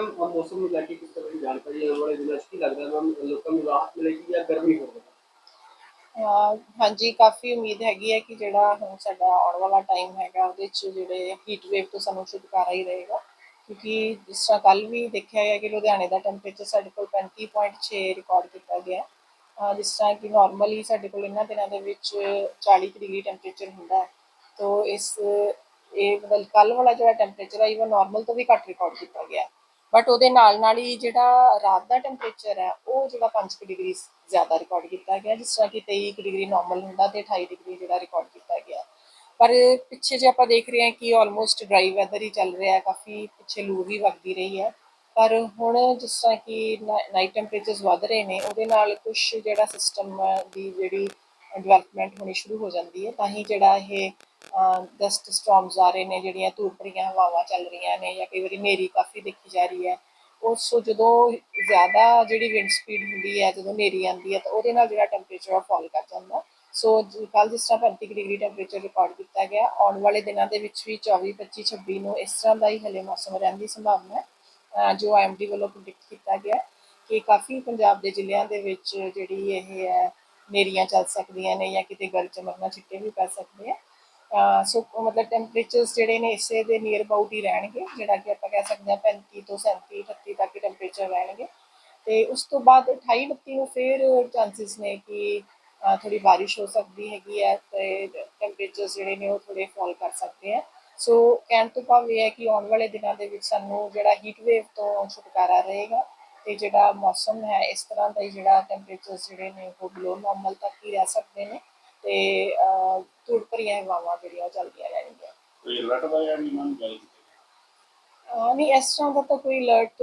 ਮੌਸਮ ਨੂੰ ਲੈ ਕੇ ਕਿਸ ਤਰ੍ਹਾਂ ਦੀ ਜਾਣਕਾਰੀ ਆਉਣ ਵਾਲੇ ਦਿਨਾਂ 'ਚ ਕੀ ਲੱਗਦਾ ਮੈਮ? ਲੋਕਾਂ ਨੂੰ ਰਾਹਤ ਮਿਲੇਗੀ ਜਾਂ ਗਰਮੀ ਹੋਵੇਗੀ ਅਹ ਹਾਂਜੀ, ਕਾਫੀ ਉਮੀਦ ਹੈਗੀ ਹੈ ਕਿ ਜਿਹੜਾ ਹੁਣ ਸਾਡਾ ਆਉਣ ਵਾਲਾ ਟਾਈਮ ਹੈਗਾ, ਉਹਦੇ 'ਚ ਜਿਹੜੇ ਹੀਟ ਵੇਵ ਤੋਂ ਸਾਨੂੰ ਛੁਟਕਾਰਾ ਹੀ ਰਹੇਗਾ। ਕਿਉਂਕਿ ਜਿਸ ਤਰ੍ਹਾਂ ਕੱਲ ਵੀ ਦੇਖਿਆ ਗਿਆ ਕਿ ਲੁਧਿਆਣੇ ਦਾ ਟੈਂਪਰੇਚਰ ਸਾਡੇ ਕੋਲ 35.6 ਰਿਕਾਰਡ ਕੀਤਾ ਗਿਆ ਅਹ ਜਿਸ ਤਰ੍ਹਾਂ ਕਿ ਨਾਰਮਲੀ ਸਾਡੇ ਕੋਲ ਇਹਨਾਂ ਦਿਨਾਂ ਦੇ ਵਿੱਚ 40 ਡਿਗਰੀ ਟੈਂਪਰੇਚਰ ਹੁੰਦਾ ਹੈ। ਤੋ ਇਸ, ਇਹ ਮਤਲਬ ਕੱਲ ਵਾਲਾ ਜਿਹੜਾ ਟੈਂਪਰੇਚਰ ਹੈ ਇਵਨ ਨਾਰਮਲ ਤੋਂ ਵੀ ਘੱਟ ਰਿਕਾਰਡ ਕੀਤਾ ਗਿਆ ਬਟ ਉਹਦੇ ਨਾਲ ਨਾਲ ਹੀ ਜਿਹੜਾ ਰਾਤ ਦਾ ਟੈਂਪਰੇਚਰ ਹੈ, ਉਹ ਜਿਹੜਾ 5 ਡਿਗਰੀ ਜ਼ਿਆਦਾ ਰਿਕਾਰਡ ਕੀਤਾ ਗਿਆ, ਜਿਸ ਤਰ੍ਹਾਂ ਕਿ 23 ਕੁ ਡਿਗਰੀ ਨਾਰਮਲ ਹੁੰਦਾ ਤੇ 28 ਡਿਗਰੀ ਜਿਹੜਾ ਰਿਕਾਰਡ ਕੀਤਾ ਗਿਆ। ਪਰ ਪਿੱਛੇ ਜੇ ਆਪਾਂ ਦੇਖ ਰਹੇ ਹਾਂ ਕਿ ਆਲਮੋਸਟ ਡਰਾਈ ਵੈਦਰ ਹੀ ਚੱਲ ਰਿਹਾ ਹੈ, ਕਾਫੀ ਪਿੱਛੇ ਲੂ ਵੀ ਵਗਦੀ ਰਹੀ ਹੈ। ਪਰ ਹੁਣ ਜਿਸ ਤਰ੍ਹਾਂ ਕਿ ਨਾਈਟ ਟੈਂਪਰੇਚਰਸ ਵਧ ਰਹੇ ਨੇ, ਉਹਦੇ ਨਾਲ ਕੁਝ ਜਿਹੜਾ ਸਿਸਟਮ ਦੀ ਜਿਹੜੀ ਡਿਵੈਲਪਮੈਂਟ ਹੋਣੀ ਸ਼ੁਰੂ ਹੋ ਜਾਂਦੀ ਹੈ, ਤਾਂ ਹੀ ਜਿਹੜਾ ਇਹ ਡਸਟ ਸਟਾਰਮਸ ਆ ਰਹੇ ਨੇ, ਜਿਹੜੀਆਂ ਧੂੜ ਭਰੀਆਂ ਹਵਾਵਾਂ ਚੱਲ ਰਹੀਆਂ ਨੇ ਜਾਂ ਕਈ ਵਾਰੀ ਹਨੇਰੀ ਕਾਫੀ ਦੇਖੀ ਜਾ ਰਹੀ ਹੈ, ਉਹ ਸੋ ਜਦੋਂ ਜ਼ਿਆਦਾ ਜਿਹੜੀ ਵਿੰਡ ਸਪੀਡ ਹੁੰਦੀ ਹੈ, ਜਦੋਂ ਹਨੇਰੀ ਆਉਂਦੀ ਹੈ, ਤਾਂ ਉਹਦੇ ਨਾਲ ਜਿਹੜਾ ਟੈਂਪਰੇਚਰ ਆ ਫਾਲ ਕਰ ਜਾਂਦਾ। ਸੋ ਕੱਲ ਜਿਸ ਤਰ੍ਹਾਂ 35 ਕੁ ਡਿਗਰੀ ਟੈਂਪਰੇਚਰ ਰਿਕਾਰਡ ਕੀਤਾ ਗਿਆ, ਆਉਣ ਵਾਲੇ ਦਿਨਾਂ ਦੇ ਵਿੱਚ ਵੀ 24 25 26 ਨੂੰ ਇਸ ਤਰ੍ਹਾਂ ਦਾ ਹੀ ਹਲੇ ਮੌਸਮ ਰਹਿਣ ਦੀ ਸੰਭਾਵਨਾ ਹੈ, ਅਹ, ਜੋ ਆਈਐਮਡੀ ਵੱਲੋਂ ਪ੍ਰੈਡਿਕਟ ਕੀਤਾ ਗਿਆ ਕਿ ਕਾਫੀ ਪੰਜਾਬ ਦੇ ਜ਼ਿਲ੍ਹਿਆਂ ਦੇ ਵਿੱਚ ਜਿਹੜੀ ਇਹ ਹੈ ਨੇਰੀਆਂ ਚੱਲ ਸਕਦੀਆਂ ਨੇ ਜਾਂ ਕਿਤੇ ਗਰਜ ਚਮਕਣਾ ਛਿੱਟੇ ਵੀ ਪੈ ਸਕਦੇ ਆ। ਸੋ ਮਤਲਬ ਟੈਂਪਰੇਚਰਸ ਜਿਹੜੇ ਨੇ ਇਸੇ ਦੇ ਨੀਅਰ ਅਬਾਊਟ ਹੀ ਰਹਿਣਗੇ, ਜਿਹੜਾ ਕਿ ਆਪਾਂ ਕਹਿ ਸਕਦੇ ਹਾਂ 35 ਤੋਂ 37 38 ਤੱਕ ਟੈਂਪਰੇਚਰ ਰਹਿਣਗੇ। ਤੇ ਉਸ ਤੋਂ ਬਾਅਦ 28 29 ਨੂੰ ਫਿਰ ਚਾਂਸਸ ਨੇ ਕਿ ਥੋੜੀ ਬਾਰਿਸ਼ ਹੋ ਸਕਦੀ ਹੈਗੀ ਹੈ ਤੇ ਟੈਂਪਰੇਚਰਸ ਜਿਹੜੇ ਨੇ ਉਹ ਥੋੜੇ ਫਾਲ ਕਰ ਸਕਦੇ ਆ। ਸੋ ਕਹਿਣ ਤੋਂ ਭਾਵ ਇਹ ਹੈ ਕਿ ਆਉਣ ਵਾਲੇ ਦਿਨਾਂ ਦੇ ਵਿੱਚ ਸਾਨੂੰ ਜਿਹੜਾ ਹੀਟ ਵੇਵ ਤੋਂ ਛੁਟਕਾਰਾ ਰਹੇਗਾ। ਤੇ ਜਿਹੜਾ ਮੌਸਮ ਹੈ ਇਸ ਤਰ੍ਹਾਂ ਦਾ ਜਿਹੜਾ ਟੈਂਪਰੇਚਰਸ ਜਿਹੜੇ ਨੇ ਉਹ ਬਿਲੋ ਨਾਰਮਲ ਤੱਕ ਹੀ ਰਹਿ ਸਕਦੇ ਨੇ ਤੇ ਧੂੜ ਭਰੀਆਂ ਹਵਾਵਾਂ ਜਿਹੜੀਆਂ ਚੱਲਦੀਆਂ ਰਹਿਣਗੀਆਂ। ਕੋਈ ਅਲਰਟ ਵਗੈਰਾ ਨਹੀਂ ਮੰਨ ਜਾਰੀ ਨਹੀਂ ਇਸ ਤਰ੍ਹਾਂ ਦਾ ਤਾਂ ਕੋਈ ਅਲਰਟ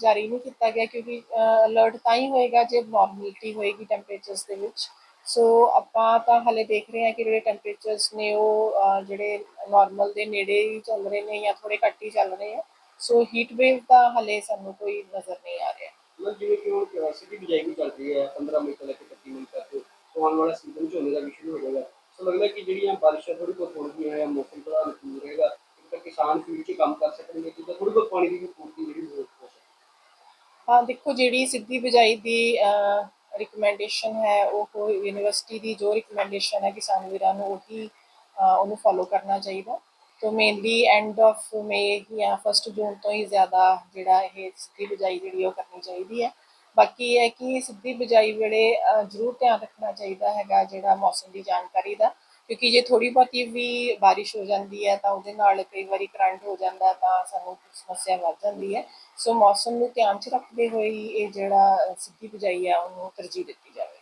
ਜਾਰੀ ਨਹੀਂ ਕੀਤਾ ਗਿਆ ਕਿਉਂਕਿ ਅਲਰਟ ਤਾਂ ਹੀ ਹੋਏਗਾ ਜੇ ਨਾਰਮਲਿਟੀ ਹੋਏਗੀ ਟੈਂਪਰੇਚਰਸ ਦੇ ਵਿੱਚ। ਸੋ ਆਪਾਂ ਤਾਂ ਹਲੇ ਦੇਖ ਰਹੇ ਹਾਂ ਕਿ ਜਿਹੜੇ ਟੈਂਪਰੇਚਰਸ ਨੇ ਉਹ ਜਿਹੜੇ ਨਾਰਮਲ ਦੇ ਨੇੜੇ ਹੀ ਚੱਲ ਰਹੇ ਨੇ ਜਾਂ ਥੋੜੇ ਘੱਟ ਹੀ ਚੱਲ ਰਹੇ ਆ। ਸੋ ਹੀਟ ਵੇਵ ਦਾ ਹਲੇ ਸਾਨੂੰ ਕੋਈ ਨਜ਼ਰ ਨਹੀਂ ਆ ਰਿਹਾ। ਮਤਲਬ ਜਿਵੇਂ ਕਿ ਹੁਣ ਸਿੱਧੀ ਬਿਜਾਈ ਵੀ ਚੱਲ ਰਹੀ ਹੈ 15 ਮਈ ਤੋਂ ਲੈ ਕੇ 31 ਮਈ ਤੱਕ ਸੋ ਆਉਣ ਵਾਲਾ ਸੀਜ਼ਨ ਝੋਨੇ ਦਾ ਵੀ ਸ਼ੁਰੂ ਹੋ ਜਾਏਗਾ। ਸੋ ਲੱਗਦਾ ਕਿ ਜਿਹੜੀਆਂ ਬਾਰਿਸ਼ਾਂ ਥੋੜੀ ਬਹੁਤ ਹੋਣਗੀਆਂ ਹੈ ਮੌਸਮ ਥੋੜਾ ਅਨੁਕੂਲ ਰਹੇਗਾ ਤਾਂ ਕਿਸਾਨ ਫੀਲਡ 'ਚ ਕੰਮ ਕਰ ਸਕਣਗੇ ਜਿੱਦਾਂ ਥੋੜੀ ਬਹੁਤ ਪਾਣੀ ਦੀ ਵੀ ਪੂਰਤੀ ਜਿਹੜੀ ਹੋ ਹੋ। ਦੇਖੋ ਜਿਹੜੀ ਸਿੱਧੀ ਬਿਜਾਈ ਦੀ ਰਿਕਮੈਂਡੇਸ਼ਨ ਹੈ ਉਹ ਯੂਨੀਵਰਸਿਟੀ ਦੀ ਜੋ ਰਿਕਮੈਂਡੇਸ਼ਨ ਹੈ ਕਿਸਾਨ ਵੀਰਾਂ ਨੂੰ ਉਹੀ ਉਹਨੂੰ ਫੋਲੋ ਕਰਨਾ ਚਾਹੀਦਾ। ਤੋਂ ਮੇਨਲੀ ਐਂਡ ਆਫ ਮੇ ਜਾਂ ਫਸਟ ਜੂਨ ਤੋਂ ਹੀ ਜ਼ਿਆਦਾ ਜਿਹੜਾ ਇਹ ਸਿੱਧੀ ਬਿਜਾਈ ਜਿਹੜੀ ਉਹ ਕਰਨੀ ਚਾਹੀਦੀ ਹੈ ਬਾਕੀ ਇਹ ਹੈ ਕਿ ਸਿੱਧੀ ਬਿਜਾਈ ਵੇਲੇ ਜ਼ਰੂਰ ਧਿਆਨ ਰੱਖਣਾ ਚਾਹੀਦਾ ਹੈਗਾ ਜਿਹੜਾ ਮੌਸਮ ਦੀ ਜਾਣਕਾਰੀ ਦਾ। ਕਿਉਂਕਿ ਜੇ ਥੋੜੀ ਬਹੁਤੀ ਵੀ ਬਾਰਿਸ਼ ਹੋ ਜਾਂਦੀ ਹੈ ਤਾਂ ਉਹਦੇ ਨਾਲ ਕਈ ਵਾਰੀ ਕਰੰਟ ਹੋ ਜਾਂਦਾ ਤਾਂ ਸਾਨੂੰ ਸਮੱਸਿਆ ਵੱਧ ਜਾਂਦੀ ਹੈ ਸੋ ਮੌਸਮ ਨੂੰ ਧਿਆਨ 'ਚ ਰੱਖਦੇ ਹੋਏ ਹੀ ਇਹ ਜਿਹੜਾ ਸਿੱਧੀ ਬਿਜਾਈ ਹੈ ਉਹਨੂੰ ਤਰਜੀਹ ਦਿੱਤੀ ਜਾਵੇ।